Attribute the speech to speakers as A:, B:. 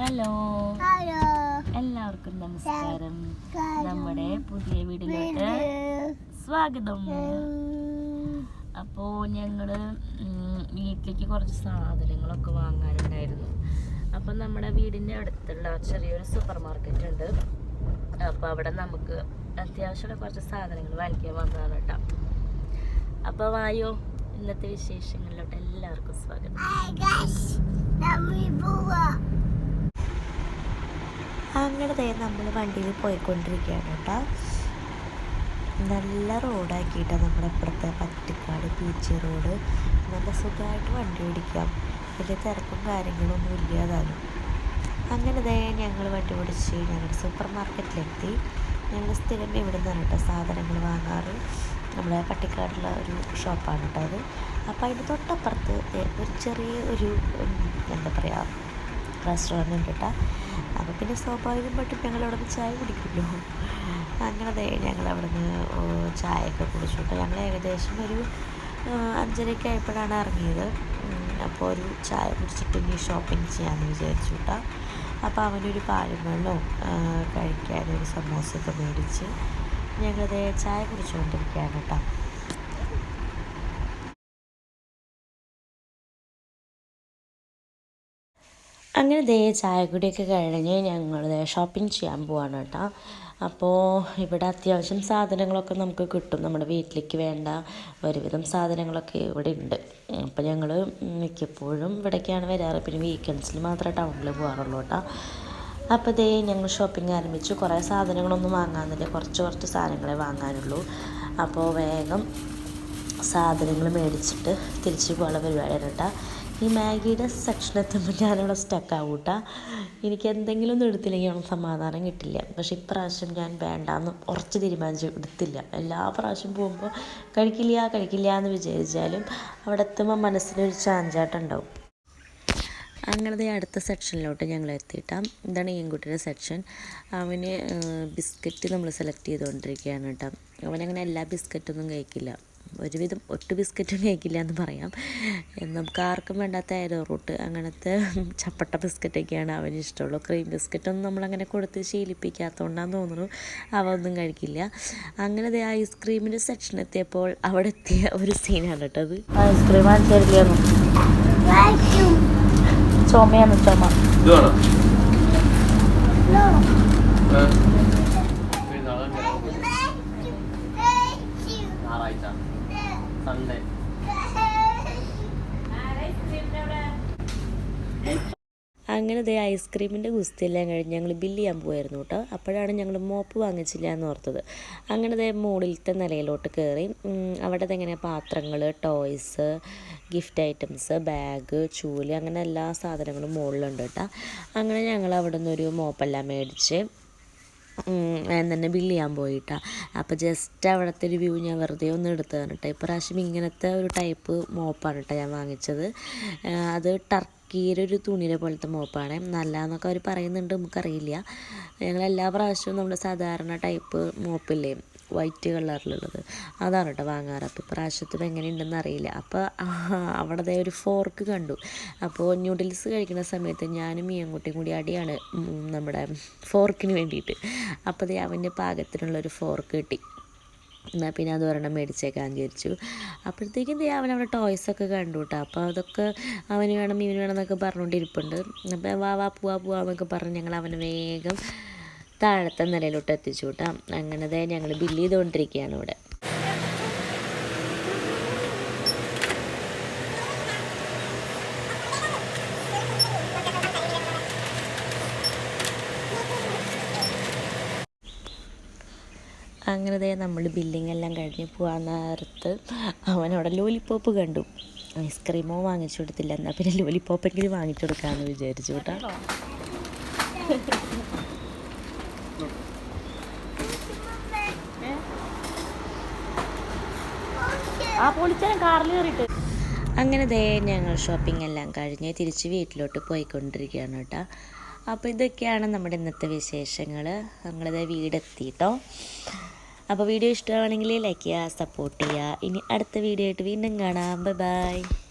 A: Hello.
B: Hello.
A: എല്ലാവർക്കും നമസ്കാരം. നമ്മുടെ പുതിയ വീടിലോട്ട് സ്വാഗതം. അപ്പോൾ ഞങ്ങൾ വീട്ടിലേക്ക് കുറച്ച് സാധനങ്ങളൊക്കെ വാങ്ങാനുണ്ടായിരുന്നു. അപ്പം നമ്മുടെ വീടിന്റെ അടുത്തുള്ള ചെറിയൊരു സൂപ്പർ മാർക്കറ്റ് ഉണ്ട്. അപ്പോൾ അവിടെ നമുക്ക് അത്യാവശ്യമുള്ള കുറച്ച് സാധനങ്ങൾ വാങ്ങിക്കാൻ വന്നതാണ് കേട്ടോ. അപ്പോൾ വായോ ഇന്നത്തെ വിശേഷങ്ങളിലോട്ട് എല്ലാവർക്കും സ്വാഗതം.
C: അങ്ങനെ നമ്മൾ വണ്ടിയിൽ പോയിക്കൊണ്ടിരിക്കുകയാണ് കേട്ടോ. നല്ല റോഡാക്കിയിട്ടാണ് നമ്മുടെ ഇപ്പുറത്തെ പട്ടിക്കാട് ബീച്ച് റോഡ് നല്ല സുഖമായിട്ട് വണ്ടി ഓടിക്കാം. വലിയ തിരക്കും കാര്യങ്ങളൊന്നും ഇല്ലാതാനും അങ്ങനെ ദേ ഞങ്ങൾ വണ്ടി ഓടിച്ച് ഞങ്ങളുടെ സൂപ്പർ മാർക്കറ്റിലെത്തി ഞങ്ങൾ സ്ഥിരം ഇവിടെ നിന്നാണ് കേട്ടോ സാധനങ്ങൾ വാങ്ങാറ്. നമ്മുടെ പട്ടിക്കാടുള്ള ഒരു ഷോപ്പാണ് കേട്ടോ അത്. അപ്പോൾ അതിന്റെ തൊട്ടപ്പുറത്ത് ഒരു ചെറിയ ഒരു എന്താ പറയുക റെസ്റ്റോറന്റ് ഉണ്ട് കേട്ടോ. അപ്പോൾ പിന്നെ സ്വാഭാവികമായിട്ടും ഞങ്ങൾ അവിടെ നിന്ന് ചായ കുടിക്കുമല്ലോ. അങ്ങനെ ഞങ്ങൾ അവിടെ നിന്ന് ചായയൊക്കെ കേട്ടോ ഞങ്ങൾ ഏകദേശം ഒരു അഞ്ചരയ്ക്ക് ആയപ്പോഴാണ് ഇറങ്ങിയത്. അപ്പോൾ ഒരു ചായ കുടിച്ചിട്ട് ഇനി ഷോപ്പിംഗ് ചെയ്യാമെന്ന് വിചാരിച്ചു കേട്ടോ അപ്പോൾ അവനൊരു പാലും വെള്ളവും കഴിക്കാനൊരു സമോസയൊക്കെ മേടിച്ച് ഞങ്ങളത് ചായ കുടിച്ചുകൊണ്ടിരിക്കുകയാണ് കേട്ടോ അങ്ങനെ ദേ ചായക്കുടിയൊക്കെ കഴിഞ്ഞ് ഞങ്ങൾ ഷോപ്പിംഗ് ചെയ്യാൻ പോവാണ് കേട്ടോ. അപ്പോൾ ഇവിടെ അത്യാവശ്യം സാധനങ്ങളൊക്കെ നമുക്ക് കിട്ടും. നമ്മുടെ വീട്ടിലേക്ക് വേണ്ട ഒരുവിധം സാധനങ്ങളൊക്കെ ഇവിടെ ഉണ്ട്. അപ്പോൾ ഞങ്ങൾ മിക്കപ്പോഴും ഇവിടേക്കാണ് വരാറ്. പിന്നെ വീക്കെൻഡ്സിൽ മാത്രമേ ടൗണിൽ പോകാറുള്ളൂ കേട്ടോ. അപ്പോൾ ദേ ഞങ്ങൾ ഷോപ്പിംഗ് ആരംഭിച്ചു. കുറേ സാധനങ്ങളൊന്നും വാങ്ങാനില്ല. കുറച്ച് കുറച്ച് സാധനങ്ങളെ വാങ്ങാനുള്ളൂ. അപ്പോൾ വേഗം സാധനങ്ങൾ മേടിച്ചിട്ട് തിരിച്ച് പോകാനുള്ള പരിപാടിയാണ് കേട്ടോ. ഈ മാഗിയുടെ സെക്ഷൻ എത്തുമ്പോൾ ഞാനിവിടെ സ്റ്റക്കാവും കേട്ടോ എനിക്ക് എന്തെങ്കിലും ഒന്നും എടുത്തില്ലെങ്കിൽ അവന് സമാധാനം കിട്ടില്ല. പക്ഷേ ഇപ്രാവശ്യം ഞാൻ വേണ്ടാന്ന് ഉറച്ച് തീരുമാനിച്ചു എടുത്തില്ല. എല്ലാ പ്രാവശ്യം പോകുമ്പോൾ കഴിക്കില്ല കഴിക്കില്ല എന്ന് വിചാരിച്ചാലും അവിടെ എത്തുമ്പോൾ മനസ്സിനൊരു ചാഞ്ചാട്ടുണ്ടാവും അങ്ങനത്തെ അടുത്ത സെക്ഷനിലോട്ട് ഞങ്ങൾ എത്തിയിട്ടാം. ഇതാണ് ഈൻകുട്ടിയുടെ സെക്ഷൻ. അവന് ബിസ്ക്കറ്റ് നമ്മൾ സെലക്ട് ചെയ്തുകൊണ്ടിരിക്കുകയാണ് കേട്ടോ. അവനങ്ങനെ എല്ലാ ബിസ്ക്കറ്റൊന്നും കഴിക്കില്ല. ഒരുവിധം ഒട്ട് ബിസ്ക്കറ്റ് കേക്കില്ല എന്ന് പറയാം. നമുക്ക് ആർക്കും വേണ്ടാത്ത റൂട്ട് അങ്ങനത്തെ ചപ്പട്ട ബിസ്ക്കറ്റൊക്കെയാണ് അവന് ഇഷ്ടമുള്ളൂ. ക്രീം ബിസ്ക്കറ്റൊന്നും നമ്മളങ്ങനെ കൊടുത്ത് ശീലിപ്പിക്കാത്തതുകൊണ്ടാന്ന് തോന്നുന്നു. അവ ഒന്നും കഴിക്കില്ല. അങ്ങനെ ദേ ഐസ്ക്രീമിന്റെ സെക്ഷൻ എത്തിയപ്പോൾ അവിടെ എത്തിയ ഒരു സീനാണ് കേട്ടോ അത്.
A: ഐസ്ക്രീം
B: വാക്യൂം
A: ചുമയാണ് ചുമ.
C: അങ്ങനെ ദേ ഐസ്ക്രീമിന്റെ ഗുസ്തിയെല്ലാം കഴിഞ്ഞ് ഞങ്ങൾ ബില്ല് ചെയ്യാൻ പോയായിരുന്നു കേട്ടോ. അപ്പോഴാണ് ഞങ്ങൾ മോപ്പ് വാങ്ങിച്ചില്ല എന്ന് ഓർത്തത്. അങ്ങനെ ദേ മുകളിലത്തെ നിലയിലോട്ട് കയറി അവിടെ ഇതെങ്ങനെ പാത്രങ്ങൾ ടോയ്സ് ഗിഫ്റ്റ് ഐറ്റംസ് ബാഗ് ചൂൽ അങ്ങനെ എല്ലാ സാധനങ്ങളും മുകളിലുണ്ട് കേട്ടോ. അങ്ങനെ ഞങ്ങൾ അവിടെ നിന്നൊരു മോപ്പെല്ലാം മേടിച്ച് ഞാൻ തന്നെ ബില്ല് ചെയ്യാൻ പോയിട്ടാ. അപ്പോൾ ജസ്റ്റ് അവിടുത്തെ ഒരു വ്യൂ ഞാൻ വെറുതെ ഒന്ന് എടുത്തതാണ് കേട്ടോ ഇപ്രാവശ്യം ഇങ്ങനത്തെ ഒരു ടൈപ്പ് മോപ്പാണ് കേട്ടോ ഞാൻ വാങ്ങിച്ചത്. അത് ടർക്കിയുടെ ഒരു തുണിയുടെ പോലത്തെ മോപ്പാണ്. നല്ലതെന്നൊക്കെ അവർ പറയുന്നുണ്ട് നമുക്കറിയില്ല. ഞങ്ങൾ എല്ലാ പ്രാവശ്യവും നമ്മുടെ സാധാരണ ടൈപ്പ് മോപ്പില്ലേ? വൈറ്റ് കളറിലുള്ളത്. അതാണ് കേട്ടോ വാങ്ങാറ്. അപ്പോൾ എങ്ങനെ എങ്ങനെയുണ്ടെന്ന് അറിയില്ല. അപ്പോൾ അവിടെ ഒരു ഫോർക്ക് കണ്ടു. അപ്പോൾ ന്യൂഡിൽസ് കഴിക്കുന്ന സമയത്ത് ഞാനും ഈ അങ്ങോട്ടും കൂടി അടിയാണ് നമ്മുടെ ഫോർക്കിന് വേണ്ടിയിട്ട്. അപ്പോൾ ദേ അവന്റെ പാകത്തിനുള്ളൊരു ഫോർക്ക് കിട്ടി. എന്നാൽ പിന്നെ അത് ഒരെണ്ണം മേടിച്ചേക്കാൻ വിചാരിച്ചു അപ്പോഴത്തേക്കും ദേ അവൻ അവിടെ ടോയ്സൊക്കെ കണ്ടു കേട്ടോ അപ്പോൾ അതൊക്കെ അവന് വേണം ഇവന് വേണം എന്നൊക്കെ പറഞ്ഞുകൊണ്ടിരിപ്പുണ്ട് അപ്പോൾ വാ വാ പൂവാ പൂവാ എന്നൊക്കെ പറഞ്ഞ് ഞങ്ങൾ അവനെ വേഗം താഴത്തെ നിലയിലോട്ട് എത്തിച്ചു കൂട്ടാം. അങ്ങനെ ദേ ഞങ്ങൾ ബില്ല് ചെയ്തുകൊണ്ടിരിക്കുകയാണ് ഇവിടെ. അങ്ങനെ നമ്മൾ ബില്ലിംഗ് എല്ലാം കഴിഞ്ഞ് പോകാൻ നേരത്ത് അവനവിടെ ലോലിപ്പോപ്പ് കണ്ടു. ഐസ്ക്രീമോ വാങ്ങിച്ചു കൊടുത്തില്ല. എന്നാൽ പിന്നെ ലോലിപ്പോപ്പെങ്കിലും വാങ്ങിച്ചു കൊടുക്കാമെന്ന് വിചാരിച്ചു കേട്ടോ.
A: ആ പൊളിച്ചാൻ കാറിൽ കയറിയിട്ട്.
C: അങ്ങനെ ദേ ഞങ്ങൾ ഷോപ്പിംഗ് എല്ലാം കഴിഞ്ഞ് തിരിച്ച് വീട്ടിലോട്ട് പോയിക്കൊണ്ടിരിക്കുകയാണ് കേട്ടോ. അപ്പോൾ ഇതൊക്കെയാണ് നമ്മുടെ ഇന്നത്തെ വിശേഷങ്ങൾ. ഞങ്ങളിത് വീടെത്തി കേട്ടോ. അപ്പോൾ വീഡിയോ ഇഷ്ടമാണെങ്കിൽ ലൈക്ക് ചെയ്യുക സപ്പോർട്ട് ചെയ്യുക. ഇനി അടുത്ത വീഡിയോ ആയിട്ട് വീണ്ടും കാണാം. Bye bye